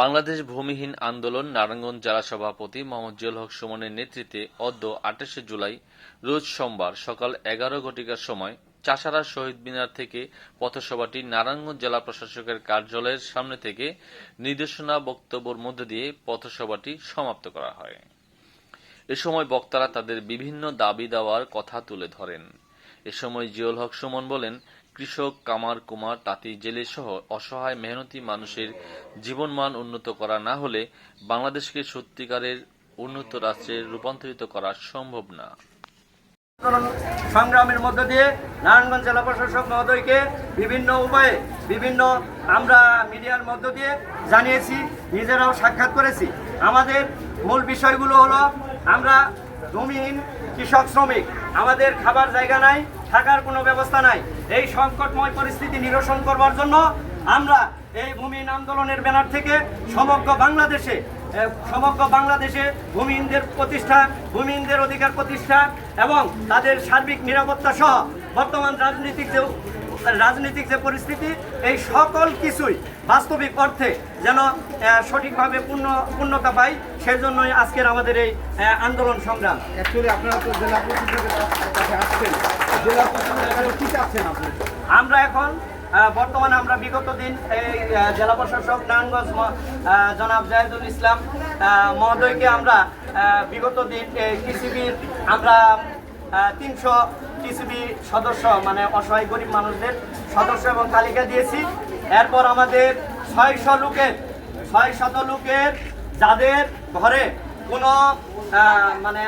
বাংলাদেশ ভূমিহীন আন্দোলন নারায়ণগঞ্জ জেলা সভাপতি মোহাম্মদ জিয়াউল হক সুমনের নেতৃত্বে অদ্য আঠাশে জুলাই, রোজ সোমবার সকাল এগারো ঘটিকার সময় চাষারা শহীদ মিনার থেকে পথসভাটি নারায়ণগঞ্জ জেলা প্রশাসকের কার্যালয়ের সামনে থেকে নির্দেশনা বক্তব্যের মধ্য দিয়ে পথসভাটি সমাপ্ত করা হয়। এ সময় বক্তারা তাদের বিভিন্ন দাবি দেওয়ার কথা তুলে ধরেন। এ সময় জিয়ল হক সুমন বলেন, কৃষক, কামার, কুমার, তাঁতি, জেলে সহ অসহায় মেহনতি মানুষের জীবনমান উন্নত করা না হলে বাংলাদেশকে সত্যিকারের উন্নত রাষ্ট্রে রূপান্তরিত করা সম্ভব না। সংগ্রামের মধ্য দিয়ে নারায়ণগঞ্জ জেলা প্রশাসক মহোদয়কে বিভিন্ন উপায়ে, বিভিন্ন আমরা মিডিয়ার মধ্য দিয়ে জানিয়েছি, নিজেরাও সাক্ষাৎ করেছি। আমাদের মূল বিষয়গুলো হলো, আমরা ভূমিহীন কৃষক শ্রমিক, আমাদের খাবার জায়গা নাই থাকার কোনো ব্যবস্থা নাই। এই সংকটময় পরিস্থিতি নিরসন করবার জন্য আমরা এই ভূমিহীন আন্দোলনের ব্যানার থেকে সমগ্র বাংলাদেশে সমগ্র বাংলাদেশে ভূমিহীনদের প্রতিষ্ঠা ভূমিহীনদের অধিকার প্রতিষ্ঠা এবং তাদের সার্বিক নিরাপত্তা সহ বর্তমান রাজনীতিক যে রাজনৈতিক যে পরিস্থিতি এই সকল কিছুই বাস্তবিক অর্থে যেন সঠিকভাবে পূর্ণ পূর্ণতা পায় সেজন্যই আজকের আমাদের এই আন্দোলন সংগ্রাম। অ্যাকচুয়ালি আপনারা তো জেলা প্রশাসকের কাছে আসছেন। জেলা প্রশাসনের কি চাচ্ছেন আপনি? আমরা এখন বর্তমানে আমরা বিগত দিন এই জেলা প্রশাসক নারায়ণগঞ্জ জনাব জাহেদুল ইসলাম মহোদয়কে আমরা বিগত দিন টিসিবির আমরা তিনশো টিসিবি সদস্য মানে অসহায় গরিব মানুষদের সদস্য এবং তালিকা দিয়েছি। এরপর আমাদের ছয়শো লোকের ছয় শত লোকের যাদের ঘরে কোনো মানে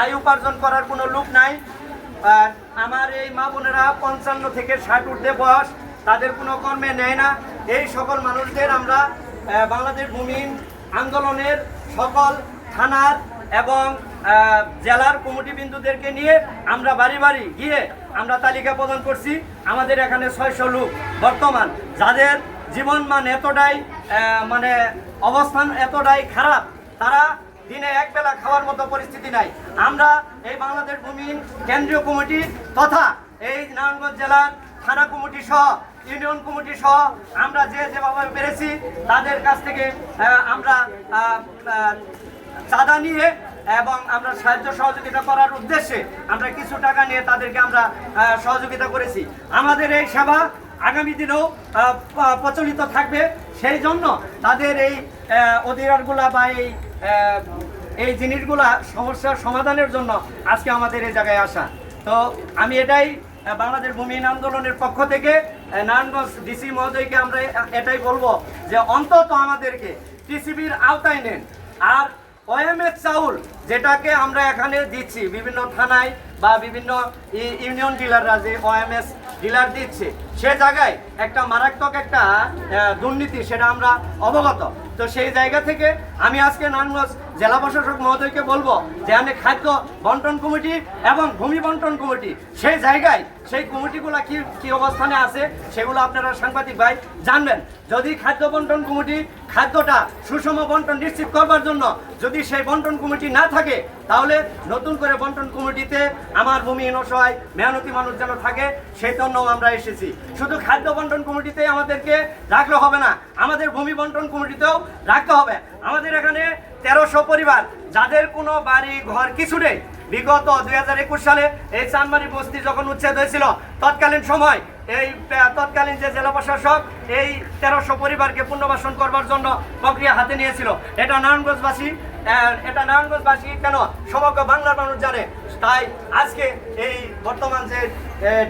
আয় উপার্জন করার কোনো লোক নাই। আমার এই মা বোনেরা পঞ্চান্ন থেকে ষাট ঊর্ধ্বে বয়স, তাদের কোনো কর্মে নেয় না। এই সকল মানুষদের আমরা বাংলাদেশ ভূমিহীন আন্দোলনের সকল থানার এবং জেলার কমিটি বিন্দুদেরকে নিয়ে আমরা বাড়ি বাড়ি গিয়ে আমরা তালিকা প্রদান করছি। আমাদের এখানে ছয়শো লোক বর্তমান। যাদের জীবনমান এতটাই মানে অবস্থান এতটাই খারাপ, তারা দিনে এক বেলা খাওয়ার মতো পরিস্থিতি নাই। আমরা এই বাংলাদেশ ভূমিহীন কেন্দ্রীয় কমিটি তথা এই নারায়ণগঞ্জ জেলার থানা কমিটি সহ, ইউনিয়ন কমিটি সহ আমরা যে যেভাবে পেরেছি, তাদের কাছ থেকে আমরা চাঁদা নিয়ে এবং আমরা সাহায্য সহযোগিতা করার উদ্দেশ্যে আমরা কিছু টাকা নিয়ে তাদেরকে আমরা সহযোগিতা করেছি। আমাদের এই সেবা আগামী দিনেও প্রচলিত থাকবে। সেই জন্য তাদের এই অধিকারগুলা বা এই এই জিনিসগুলা সমস্যার সমাধানের জন্য আজকে আমাদের এই জায়গায় আসা। তো আমি এটাই বাংলাদেশ ভূমিহীন আন্দোলনের পক্ষ থেকে নারায়ণগঞ্জ ডিসি মহোদয়কে আমরা এটাই বলব যে অন্তত আমাদেরকে টিসিবির আওতায় নেন। আর ওএমএস চাউল যেটাকে আমরা এখানে দিচ্ছি, বিভিন্ন থানায় বা বিভিন্ন ইউনিয়ন ডিলাররা যে ওএমএস ডিলার দিচ্ছে, সে জায়গায় একটা মারাত্মক একটা দুর্নীতি, সেটা আমরা অবগত। তো সেই জায়গা থেকে আমি আজকে নারায়ণগঞ্জ জেলা প্রশাসক মহোদয়কে বলব যে আমি খাদ্য বন্টন কমিটি এবং ভূমি বন্টন কমিটি, সেই জায়গায় সেই কমিটিগুলো কি কি অবস্থানে আছে সেগুলো আপনারা সাংবাদিক ভাই জানবেন। যদি খাদ্য বন্টন কমিটি খাদ্যটা সুষম বন্টন নিশ্চিত করবার জন্য যদি সেই বন্টন কমিটি না থাকে, তাহলে নতুন করে বন্টন কমিটিতে আমার ভূমিহীন অসহায় মেহনতি মানুষ যেন থাকে, সেই জন্য আমরা এসেছি। শুধু খাদ্য বন্টন কমিটিতে আমাদেরকে রাখলে হবে না, আমাদের ভূমি বন্টন কমিটিতেও রাখতে হবে। আমাদের এখানে তেরোশো পরিবার, যাদের কোনো বাড়ি, ঘর কিছু নেই। বিগত দুই হাজার একুশ সালে এই চানমারি বস্তি যখন উচ্ছেদ হয়েছিল, তৎকালীন সময় এই তৎকালীন যে জেলা প্রশাসক এই তেরোশো পরিবারকে পুনর্বাসন করবার জন্য প্রক্রিয়া হাতে নিয়েছিল। এটা নারায়ণগঞ্জবাসী এটা নারায়ণগঞ্জবাসী কেন সমগ্র বাংলার মানুষ জানে? তাই আজকে এই বর্তমান যে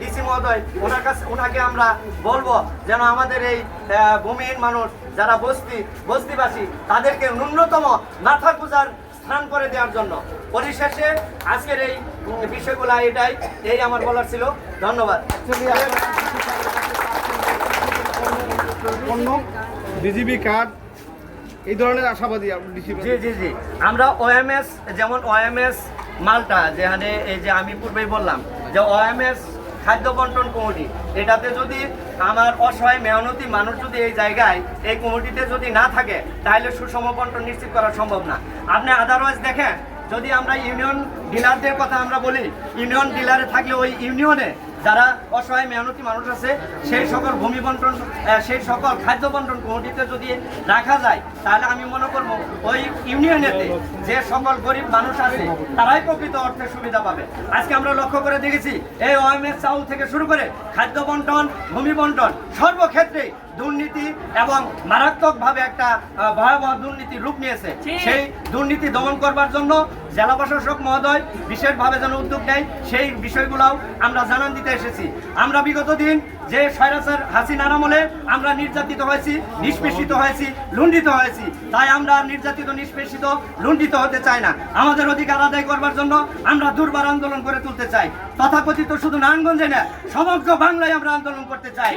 ডিসি মহোদয়, ওনার কাছে ওনাকে আমরা বলব যেন আমাদের এই ভূমিহীন মানুষ যারা বস্তি বস্তিবাসী তাদেরকে ন্যূনতম মাথা গুজার স্থান করে দেওয়ার জন্য। পরিশেষে আজকের এই বিষয়গুলো এটাই এই আমার বলার ছিল। ধন্যবাদ। বিজিবি কার্ড এই ধরনের আশাবাদী জি জি জি। আমরা ওএমএস যেমন ওএমএস মালটা যেখানে এই যে আমি পূর্বেই বললাম যে ওএমএস খাদ্য বন্টন কমিটি। এটাতে যদি আমার অসহায় মেহনতি মানুষ যদি এই জায়গায়, এই কমিটিতে যদি না থাকে, তাহলে সুষম বন্টন নিশ্চিত করা সম্ভব না। আপনি আদারওয়াইজ দেখেন, যদি আমরা ইউনিয়ন ডিলারদের কথা আমরা বলি, ইউনিয়ন ডিলারে থাকলে ওই ইউনিয়নে যারা অসহায় মেহনতি মানুষ আছে সেই সকল ভূমি বন্টন সেই সকল খাদ্য বন্টন কমিটিতে যদি রাখা যায় তাহলে আমি মনে করব ওই ইউনিয়নেতে যে সকল গরিব মানুষ আছে তারাই প্রকৃত অর্থে সুবিধা পাবে। আজকে আমরা লক্ষ্য করে দেখেছি এই ওএমএস চাউল থেকে শুরু করে খাদ্য বন্টন ভূমি বন্টন সর্বক্ষেত্রে দুর্নীতি এবং মারাত্মকভাবে একটা ভয়াবহ দুর্নীতির রূপ নিয়েছে। সেই দুর্নীতি দমন করবার জন্য জেলা প্রশাসক মহোদয় বিশেষভাবে যেন উদ্যোগ নেয়, সেই বিষয়গুলোও আমরা জানান দিতে এসেছি। আমরা বিগত দিন যে স্বৈরাচার হাসিনার আমলে আমরা নির্যাতিত হয়েছি, নিষ্পেষিত হয়েছি, লুণ্ঠিত হয়েছি, তাই আমরা নির্যাতিত, নিষ্পেষিত, লুণ্ঠিত হতে চাই না। আমাদের অধিকার আদায় করবার জন্য আমরা দুর্বার আন্দোলন করে তুলতে চাই। তথাকথিত শুধু নারায়ণগঞ্জে না, সমগ্র বাংলায় আমরা আন্দোলন করতে চাই।